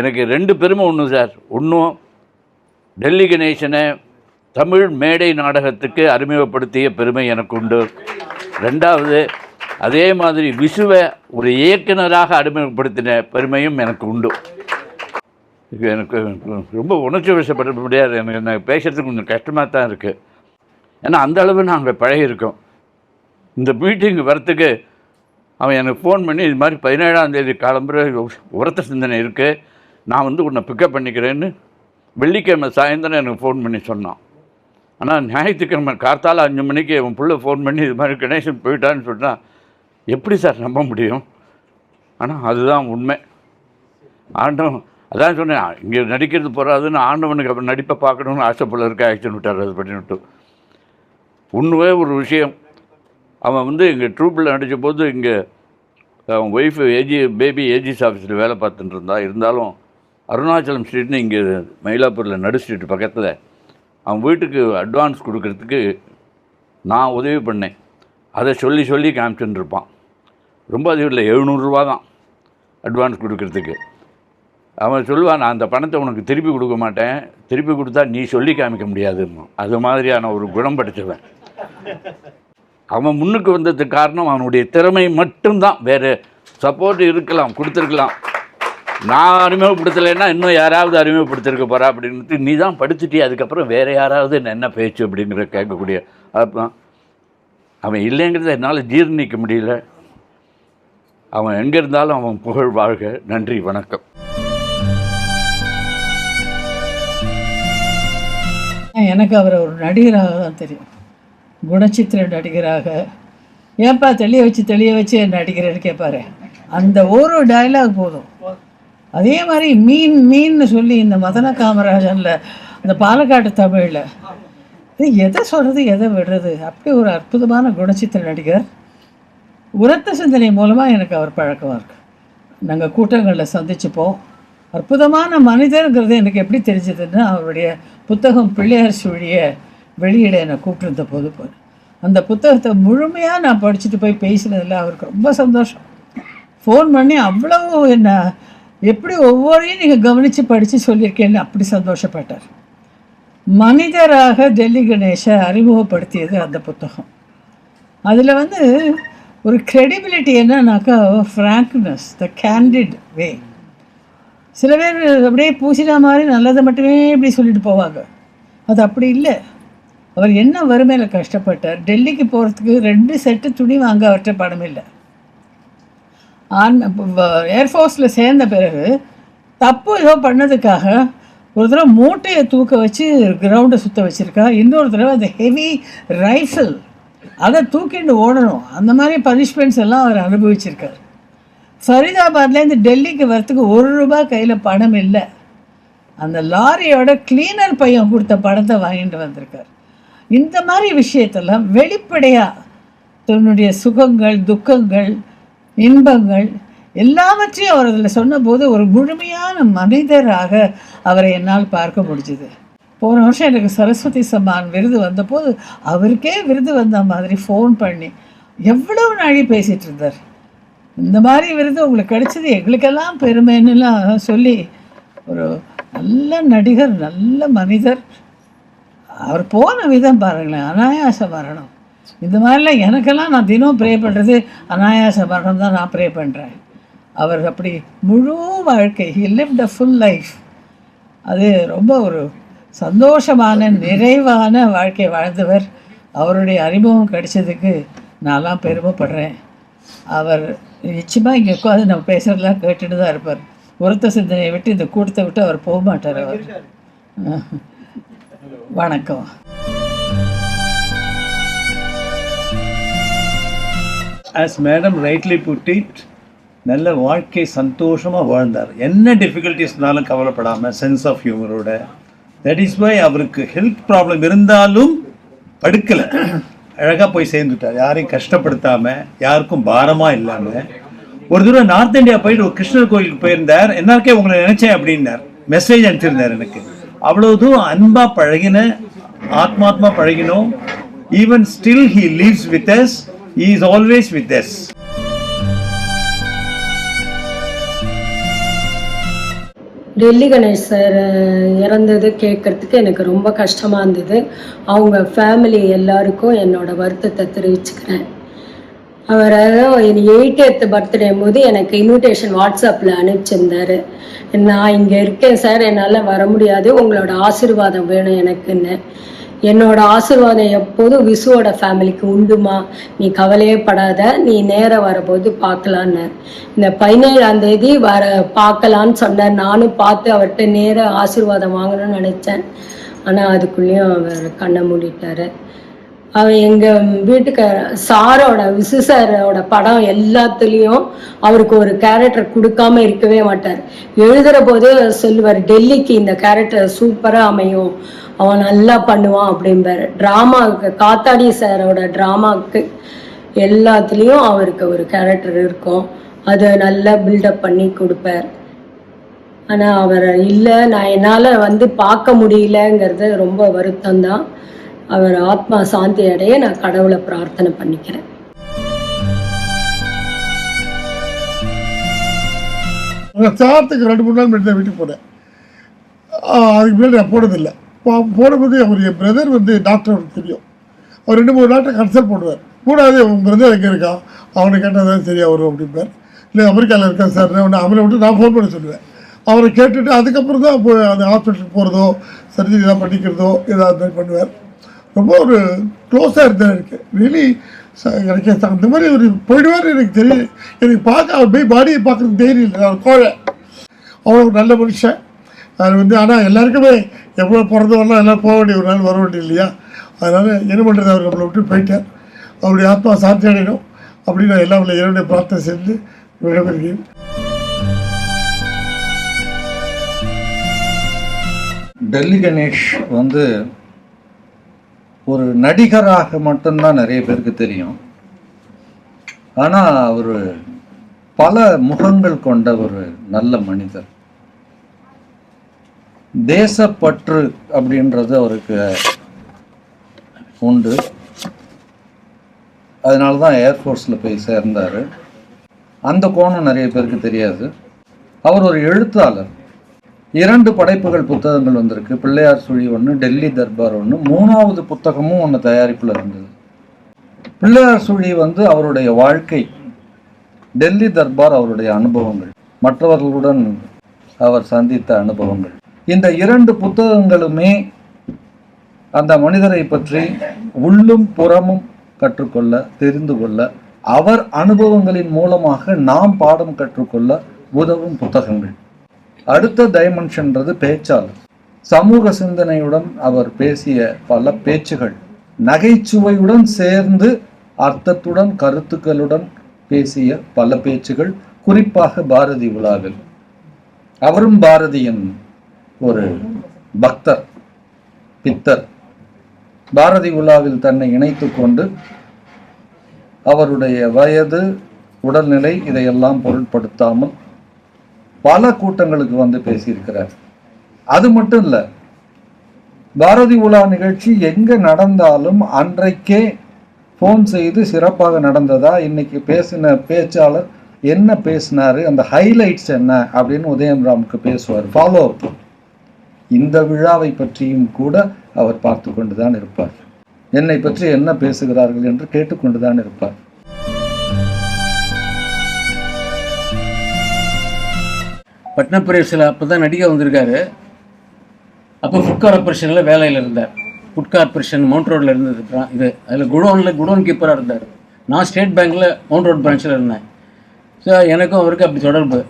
எனக்கு ரெண்டு பெருமை ஒன்று சார். ஒன்றும் டெல்லி கணேசனை தமிழ் மேடை நாடகத்துக்கு அறிமுகப்படுத்திய பெருமை எனக்கு உண்டு. ரெண்டாவது அதே மாதிரி விசுவை ஒரு இயக்குனராக அறிமுகப்படுத்தின பெருமையும் எனக்கு உண்டு. எனக்கு ரொம்ப உணர்ச்சி வசப்பட முடியாது எனக்கு எனக்கு பேசுகிறதுக்கு கொஞ்சம் கஷ்டமாக தான் இருக்குது ஏன்னா அந்த அளவு நாங்கள் பழகியிருக்கோம். இந்த மீட்டிங் வரத்துக்கு அவன் எனக்கு ஃபோன் பண்ணி இது மாதிரி பதினேழாம் தேதி காலம்புற உரத்த சிந்தனை இருக்குது நான் வந்து உன்னை பிக்கப் பண்ணிக்கிறேன்னு வெள்ளிக்கிழமை சாயந்தரம் எனக்கு ஃபோன் பண்ணி சொன்னான். ஆனால் ஞாயிற்றுக்கிழமை கார்த்தால அஞ்சு மணிக்கு அவன் பிள்ளை ஃபோன் பண்ணி இது மாதிரி கணேசன் போயிட்டான்னு சொன்னால் எப்படி சார் நம்ப முடியும்? ஆனால் அதுதான் உண்மை. ஆண்டவன் அதான் சொன்னேன் இங்கே நடிக்கிறது போகாதுன்னு ஆண்டவனுக்கு அப்புறம் நடிப்பை பார்க்கணுன்னு ஆசைப்பட இருக்க ஆக்ஷன் விட்டார் அது பண்ணிவிட்டு உண்மையே ஒரு விஷயம். அவன் வந்து இங்கே ட்ரூப்பில் நடித்த போது இங்கே அவன் ஒய்ஃபு ஏஜி பேபி ஏஜிஸ் ஆஃபீஸில் வேலை பார்த்துட்டு இருந்தா இருந்தாலும் அருணாச்சலம் ஸ்ட்ரீட்னு இங்கே மயிலாப்பூரில் நடு ஸ்ட்ரீட் பக்கத்தில் அவன் வீட்டுக்கு அட்வான்ஸ் கொடுக்கறதுக்கு நான் உதவி பண்ணேன். அதை சொல்லி சொல்லி காமிச்சுட்டு இருப்பான். ரொம்ப அதிகம் இல்லை எழுநூறுரூவா தான் அட்வான்ஸ் கொடுக்கறதுக்கு. அவன் சொல்லுவான் நான் அந்த பணத்தை உனக்கு திருப்பி கொடுக்க மாட்டேன். திருப்பி கொடுத்தா நீ சொல்லி காமிக்க முடியாதுன்னு அது மாதிரியான ஒரு குணம் படித்தவன் அவன் முன்னுக்கு வந்ததுக்கு காரணம் அவனுடைய திறமை மட்டும்தான். வேறு சப்போர்ட் இருக்கலாம் கொடுத்துருக்கலாம். நான் அறிமுகப்படுத்தலைன்னா இன்னும் யாராவது அறிமுகப்படுத்திருக்க போகிறா அப்படின்ட்டு நீ தான் படிச்சுட்டி அதுக்கப்புறம் வேறு யாராவது என்ன என்ன பேச்சு அப்படிங்கிற கேட்கக்கூடிய அப்போ அவன் இல்லைங்கிறத என்னால் ஜீர்ணிக்க முடியல. அவன் எங்கே இருந்தாலும் அவன் புகழ் வாழ்க. நன்றி வணக்கம். எனக்கு அவர் ஒரு நடிகராக தான் தெரியும். குணச்சித்திர நடிகராக. ஏன்பா தெளிய வச்சு தெளிய வச்சு நடிகர்னு கேட்பாரு அந்த ஒரு டைலாக் போதும். அதே மாதிரி மீன் மீன்னு சொல்லி இந்த மதன காமராஜனில் இந்த பாலக்காட்டு தமிழில் இது எதை சொல்கிறது எதை விடுறது? அப்படி ஒரு அற்புதமான குணச்சித்திர நடிகர் உரத்த சிந்தனை மூலமாக எனக்கு அவர் பழக்கமாக இருக்கு. நாங்கள் கூட்டங்களில் சந்திச்சுப்போம். அற்புதமான மனிதர்ங்கிறது எனக்கு எப்படி தெரிஞ்சதுன்னா அவருடைய புத்தகம் பிள்ளையார் சுழிய வெளியிட என்னை கூப்பிட்டுருந்த போது போய் அந்த புத்தகத்தை முழுமையாக நான் படிச்சுட்டு போய் பேசினதில் அவருக்கு ரொம்ப சந்தோஷம். ஃபோன் பண்ணி அவ்வளோ என்ன எப்படி ஒவ்வொரையும் நீங்கள் கவனித்து படித்து சொல்லியிருக்கேன்னு அப்படி சந்தோஷப்பட்டார். மனிதராக டெல்லி கணேஷை அறிமுகப்படுத்தியது அந்த புத்தகம். அதில் வந்து ஒரு க்ரெடிபிலிட்டி என்னன்னாக்கா ஃப்ராங்க்னஸ் த கேண்டிட் வே சில பேர் அப்படியே பூசினா மாதிரி நல்லதை மட்டுமே இப்படி சொல்லிட்டு போவாங்க. அது அப்படி இல்லை. அவர் என்ன வறுமையில் கஷ்டப்பட்டார் டெல்லிக்கு போகிறதுக்கு ரெண்டு செட்டு துணி வாங்க அவர்கிட்ட பணம் இல்லை. ஆன் ஏர்ஃபோர்ஸில் சேர்ந்த பிறகு தப்பு ஏதோ பண்ணதுக்காக ஒரு தடவை மூட்டையை தூக்க வச்சு கிரவுண்டை சுற்ற வச்சுருக்கா. இன்னொரு தடவை அந்த ஹெவி ரைஃபிள் அதை தூக்கிட்டு ஓடணும். அந்த மாதிரி பனிஷ்மெண்ட்ஸ் எல்லாம் அவர் அனுபவிச்சிருக்கார். ஃபரிதாபாத்லேருந்து டெல்லிக்கு வரத்துக்கு ஒரு ரூபாய் கையில் பணம் இல்லை. அந்த லாரியோட கிளீனர் பையன் கொடுத்த பணத்தை வாங்கிட்டு வந்திருக்கார். இந்த மாதிரி விஷயத்தெல்லாம் வெளிப்படையாக தன்னுடைய சுகங்கள் துக்கங்கள் இன்பங்கள் எல்லாவற்றையும் அவர் அதில் சொன்னபோது ஒரு முழுமையான மனிதராக அவரை என்னால் பார்க்க முடிஞ்சுது. போன வருஷம் எனக்கு சரஸ்வதி சம்மான் விருது வந்தபோது அவருக்கே விருது வந்த மாதிரி ஃபோன் பண்ணி எவ்வளவு நாழி பேசிகிட்டு இருந்தார். இந்த மாதிரி விருது உங்களுக்கு கிடைச்சது எங்களுக்கெல்லாம் பெருமைன்னுலாம் சொல்லி ஒரு நல்ல நடிகர் நல்ல மனிதர். அவர் போன விதம் பாருங்களேன் அனாயாச மரணம். இந்த மாதிரிலாம் எனக்கெல்லாம் நான் தினம் ப்ரே பண்ணுறது அனாயாச மரணம் தான் நான் ப்ரே பண்ணுறேன் அவர் அப்படி முழு வாழ்க்கை he lived a full life அது ரொம்ப ஒரு சந்தோஷமான நிறைவான வாழ்க்கை வாழ்ந்தவர். அவருடைய அறிமுகம் கிடைச்சதுக்கு நான்லாம் பெருமைப்படுறேன். அவர் நிச்சயமாக இங்கே உட்காந்து நம்ம பேசுகிறதெல்லாம் கேட்டுட்டு தான் இருப்பார். ஒருத்த சிந்தனையை விட்டு இந்த கூட்டத்தை விட்டு அவர் போக மாட்டார் அவர். வணக்கம். As madam rightly put it நல்ல வாழ்க்கை சந்தோஷமாக வாழ்ந்தார். என்ன டிஃபிகல்ட்டிஸ்னாலும் கவலைப்படாமல் சென்ஸ் ஆஃப் ஹியூமரோட தட் இஸ் வை அவருக்கு ஹெல்த் ப்ராப்ளம் இருந்தாலும் படுக்கலை. அழகாக போய் சேர்ந்துட்டார். யாரையும் கஷ்டப்படுத்தாமல் யாருக்கும் பாரமாக இல்லாமல் ஒரு தடவை நார்த் இந்தியா போயிட்டு ஒரு கிருஷ்ணர் கோயிலுக்கு போயிருந்தார். என்னாருக்கே உங்களை நினச்சேன் அப்படின்னார். மெசேஜ் அனுப்பிச்சிருந்தார் எனக்கு. அவ்வளோ தூரம் அன்பாக பழகின ஆத்மாத்மா பழகினோம். Even still he lives with us he is always with us. Delhi Ganesh sir இறந்தது கேட்கறதுக்கு எனக்கு ரொம்ப கஷ்டமாக இருந்தது. அவங்க ஃபேமிலி எல்லாருக்கும் என்னோட வருத்தத்தை தெரிவிச்சுக்கிறேன். அவர் என் எயிட்டத் பர்த்டே போது எனக்கு இன்விடேஷன் வாட்ஸ்அப்பில் அனுப்பிச்சிருந்தாரு. நான் இங்கே இருக்கேன் சார் என்னால் வர முடியாது. உங்களோட ஆசிர்வாதம் வேணும் எனக்குன்னு. என்னோட ஆசீர்வாதம் எப்போதும் விசுவோட ஃபேமிலிக்கு உண்டுமா? நீ கவலையே படாத நீ நேரம் வரபோது பார்க்கலான்னு. இந்த பதினேழாம் தேதி வர பார்க்கலான்னு சொன்னார். நானும் பார்த்து அவர்கிட்ட நேர ஆசிர்வாதம் வாங்கணும்னு நினச்சேன். ஆனால் அதுக்குள்ளேயும் அவர் கண்ணை மூடிட்டாரு. அவன் எங்கள் வீட்டுக்கு சாரோட விசு சாரோட படம் எல்லாத்துலேயும் அவருக்கு ஒரு கேரக்டர் கொடுக்காம இருக்கவே மாட்டார். எழுதுகிற போது சொல்லுவார் டெல்லிக்கு இந்த கேரக்டர் சூப்பராக அமையும். அவன் நல்லா பண்ணுவான் அப்படிம்பாரு. ட்ராமாவுக்கு காத்தாடி சாரோட ட்ராமாவுக்கு எல்லாத்துலேயும் அவருக்கு ஒரு கேரக்டர் இருக்கும். அதை நல்லா பில்டப் பண்ணி கொடுப்பார். ஆனால் அவர் இல்லை நான் என்னால் வந்து பார்க்க முடியலங்கிறது ரொம்ப வருத்தம்தான். அவர் ஆத்மா சாந்தி அடைய நான் கடவுளை பிரார்த்தனை பண்ணிக்கிறேன். நான் சாரத்துக்கு ரெண்டு மூணு நாள் முன்னாடி தான் வீட்டுக்கு போனேன். அதுக்கு முன்னாடி நான் போனதில்லை. போடும்போது அவருடைய அவர் என் பிரதர் வந்து டாக்டர் அவருக்கு தெரியும். அவர் ரெண்டு மூணு டாக்டர் கன்சல்ட் பண்ணுவார். கூடாது உங்கள் பிரதர் எங்கே இருக்கான் அவனை கேட்டால் தான் சரியாக வரும் அப்படிம்பார். இல்லை அமெரிக்காவில் இருக்கான் சார் நான் அவனை விட்டு நான் ஃபோன் பண்ண சொல்லுவேன். அவரை கேட்டுட்டு அதுக்கப்புறம் தான் போய் அந்த ஹாஸ்பிட்டலுக்கு போகிறதோ சர்ஜரி எதாவது பண்ணிக்கிறதோ ஏதாவது மாதிரி பண்ணுவார். ரொம்ப ஒரு க்ளோஸாக இருந்தார் எனக்கு. ரியலி எனக்கு அந்த மாதிரி ஒரு போயிடுவார் எனக்கு தெரியும் எனக்கு பார்க்க அவர் போய் பாடியை பார்க்குறது தைரியம் இல்லை. அவர் கோழை. அவ்வளோ ஒரு நல்ல மனுஷன். அது வந்து ஆனால் எல்லாருக்குமே எவ்வளோ பிறந்து வரலாம் எல்லாம் போக வேண்டிய ஒரு நாள் வர வேண்டிய இல்லையா? அதனால் என்ன பண்ணுறது அவர் நம்மளை விட்டு போயிட்டார். அவருடைய ஆத்மா சாந்தி அடையணும். அப்படின்னு நான் எல்லாம் உள்ள பிரார்த்தனை செஞ்சு விடைபெறுகிறேன். டெல்லி கணேஷ் வந்து ஒரு நடிகராக மட்டும்தான் நிறைய பேருக்கு தெரியும். ஆனால் அவர் பல முகங்கள் கொண்ட ஒரு நல்ல மனிதர். தேசப்பற்று அப்படின்றது அவருக்கு உண்டு. அதனால தான் ஏர்ஃபோர்ஸில் போய் சேர்ந்தார். அந்த கோணம் நிறைய பேருக்கு தெரியாது. அவர் ஒரு எழுத்தாளர். இரண்டு படைப்புகள் புத்தகங்கள் வந்திருக்கு. பிள்ளையார் சுழி ஒன்று டெல்லி தர்பார் ஒன்று மூணாவது புத்தகமும் ஒன்று தயாரிப்பில் இருந்தது. பிள்ளையார் சுழி வந்து அவருடைய வாழ்க்கை டெல்லி தர்பார் அவருடைய அனுபவங்கள் மற்றவர்களுடன் அவர் சந்தித்த அனுபவங்கள். இந்த இரண்டு புத்தகங்களுமே அந்த மனிதரை பற்றி உள்ளும் புறமும் கற்றுக்கொள்ள தெரிந்து கொள்ள அவர் அனுபவங்களின் மூலமாக நாம் பாடம் கற்றுக்கொள்ள உதவும் புத்தகங்கள். அடுத்த டைமென்ஷன்றது பேச்சாளர். சமூக சிந்தனையுடன் அவர் பேசிய பல பேச்சுகள் நகைச்சுவையுடன் சேர்ந்து அர்த்தத்துடன் கருத்துக்களுடன் பேசிய பல பேச்சுகள் குறிப்பாக பாரதி விழாவில் அவரும் பாரதியின் ஒரு பக்தர் பித்தர் பாரதி உலாவில் தன்னை இணைத்து கொண்டு அவருடைய வயது உடல்நிலை இதையெல்லாம் பொருட்படுத்தாமல் பல கூட்டங்களுக்கு வந்து பேசியிருக்கிறார். அது மட்டும் இல்லை பாரதி உலா நிகழ்ச்சி எங்கே நடந்தாலும் அன்றைக்கே ஃபோன் செய்து சிறப்பாக நடந்ததா? இன்னைக்கு பேசின பேச்சாளர் என்ன பேசினாரு? அந்த ஹைலைட்ஸ் என்ன? அப்படின்னு உதயம் ராமுக்கு பேசுவார். ஃபாலோ அப் இந்த விழாவை பற்றியும் கூட அவர் பார்த்து கொண்டுதான் இருப்பார். என்னை பற்றி என்ன பேசுகிறார்கள் என்று கேட்டுக்கொண்டுதான் இருப்பார். பட்னப்பிரேசில் அப்போ தான் நடிகை வந்திருக்காரு. அப்போ ஃபுட் கார்பரேஷனில் வேலையில் இருந்தார். ஃபுட் கார்பரேஷன் மவுண்ட் ரோடில் இருந்தது. இது அதில் குடோனில் குடோன் கீப்பராக இருந்தார். நான் ஸ்டேட் பேங்க்கில் மவுண்ட் ரோட் பிரான்ச்சில் இருந்தேன். ஸோ எனக்கும் அவருக்கு அப்படி தொடர்பு.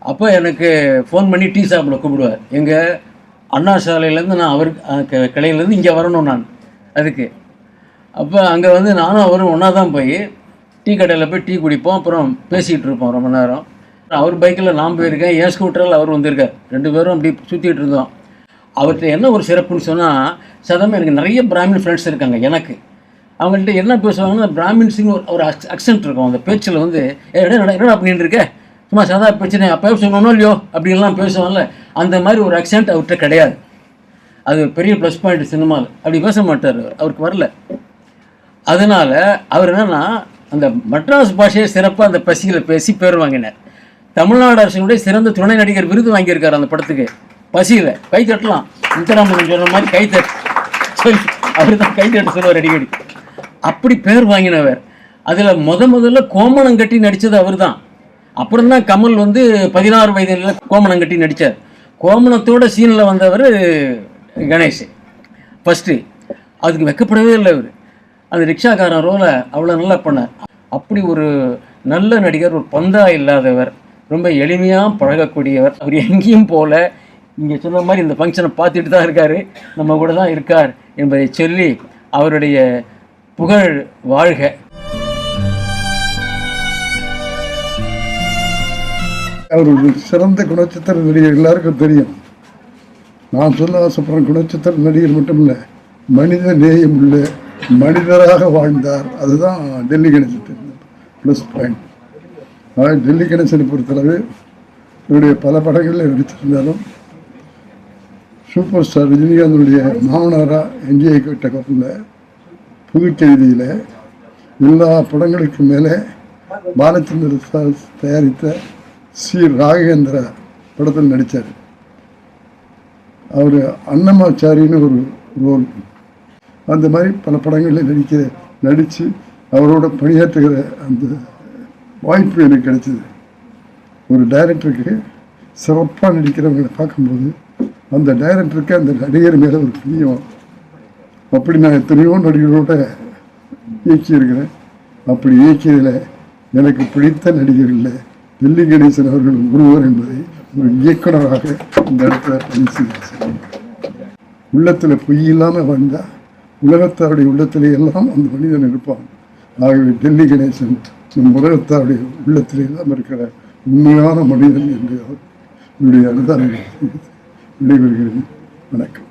அப்போ எனக்கு ஃபோன் பண்ணி டீ ஷாப்பில் கூப்பிடுவார். எங்கள் அண்ணா சாலையிலேருந்து நான் அவருக்கு க- கிளையிலேருந்து இங்கே வரணும் நான். அதுக்கு. அப்போ அங்கே வந்து நானும் அவரும் ஒன்றா தான் போய் டீ கடையில் போய் டீ குடிப்போம் அப்புறம் பேசிகிட்டு இருப்போம் ரொம்ப நேரம். அவர் பைக்கில் நான் போயிருக்கேன் என் ஸ்கூட்டரில் அவர் வந்திருக்கார். ரெண்டு பேரும் அப்படி சுற்றிட்டு இருந்தோம். அவர்கிட்ட என்ன ஒரு சிறப்புன்னு சொன்னால் சதமே எனக்கு நிறைய பிராமின் ஃப்ரெண்ட்ஸ் இருக்காங்க எனக்கு. அவங்கள்ட்ட என்ன பேசுவாங்கன்னா பிராமின்ஸுங்க ஒரு ஒரு அக்சென்ட் இருக்கும். அந்த பேச்சில் வந்து என்னடா என்னடா பண்ணிட்டு இருக்கேன் சும்மா சாதா பிரச்சனை. அப்போ சொன்னோம் இல்லையோ அப்படின்லாம் பேசுவோம்ல அந்த மாதிரி ஒரு அக்சென்ட் அவர்கிட்ட கிடையாது. அது ஒரு பெரிய ப்ளஸ் பாயிண்ட் சினிமாவில் அப்படி பேச மாட்டார். அவருக்கு வரல. அதனால் அவர் என்னென்னா அந்த மட்ராஸ் பாஷையை சிறப்பாக அந்த பசியில் பேசி பேர் வாங்கினார். தமிழ்நாடு அரசினுடைய சிறந்த துணை நடிகர் விருது வாங்கியிருக்கார் அந்த படத்துக்கு. பசியில். கை தட்டலாம். முத்தராமன் சொன்ன மாதிரி கை தட்டு சொல்லி அவர் தான் கை தட்டு சொல்லுவார் அடிக்கடி. அப்படி பேர் வாங்கினவர். அதில் முத முதல்ல கோமணம் கட்டி நடித்தது அவர் தான் அப்புறம் தான் கமல் வந்து பதினாறு வயதில் கோமணம் கட்டி நடித்தார் கோமணத்தோட சீனில் வந்தவர் கணேஷ். ஃபஸ்ட்டு அதுக்கு வெக்கப்படவே இல்லை அவர். அந்த ரிக்ஷாக்காரன் ரோலை அவ்வளோ நல்லா பண்ணார். அப்படி ஒரு நல்ல நடிகர் ஒரு பந்தா இல்லாதவர் ரொம்ப எளிமையாக பழகக்கூடியவர். அவர் எங்கேயும் போல. இங்கே சொன்ன மாதிரி இந்த ஃபங்க்ஷனை பார்த்துட்டு தான் இருக்கார். நம்ம கூட தான் இருக்கார் என்பதை சொல்லி அவருடைய புகழ் வாழ்க. அவர் சிறந்த குணச்சித்திர நடிகர் எல்லாருக்கும் தெரியும். நான் சொல்ல ஆசைப்படுற குணச்சித்திர நடிகர் மட்டும் இல்லை மனித நேயம் உள்ள மனிதராக வாழ்ந்தார். அதுதான் டெல்லி கணேசன். ப்ளஸ் பாயிண்ட் ஆனால் டெல்லி கணேசனை பொறுத்தளவு இவருடைய பல படங்களில் நடித்திருந்தாலும் சூப்பர் ஸ்டார் ரஜினிகாந்தனுடைய மாமனாராக என்ஜிஐ கிட்ட கப்பில் புதுக்கெழுதியில் எல்லா படங்களுக்கும் மேலே பாலச்சந்திர சார் தயாரித்த சி ராகேந்திரா படத்தில் நடித்தார் அவர் அன்னமாச்சாரின்னு ஒரு ரோல். அந்த மாதிரி பல படங்களில் நடிக்க நடித்து அவரோட பணியாற்றுகிற அந்த வாய்ப்பு எனக்கு கிடைச்சிது. ஒரு டைரக்டருக்கு சிறப்பாக நடிக்கிறவங்களை பார்க்கும்போது அந்த டைரக்டருக்கு அந்த நடிகர் மேலே ஒரு பிரியம் அப்படி நான் எத்தனையோ நடிகர்களோட இயக்கியிருக்கிறேன். அப்படி இயக்கியதில் எனக்கு பிடித்த நடிகர்களில் டெல்லி கணேசன் அவர்கள் ஒருவர் என்பதை ஒரு இயக்குனராக இந்த இடத்துல பதிவு உள்ளத்தில் பொய் இல்லாமல் வந்தால் உலகத்தாருடைய உள்ளத்திலே எல்லாம் அந்த மனிதன் இருப்பான். ஆகவே டெல்லி கணேசன் நம் உலகத்தாருடைய உள்ளத்திலே எல்லாம் இருக்கிற உண்மையான மனிதன் என்று என்னுடைய அனுதாரங்கள் விடைபெறுகிறேன். வணக்கம்.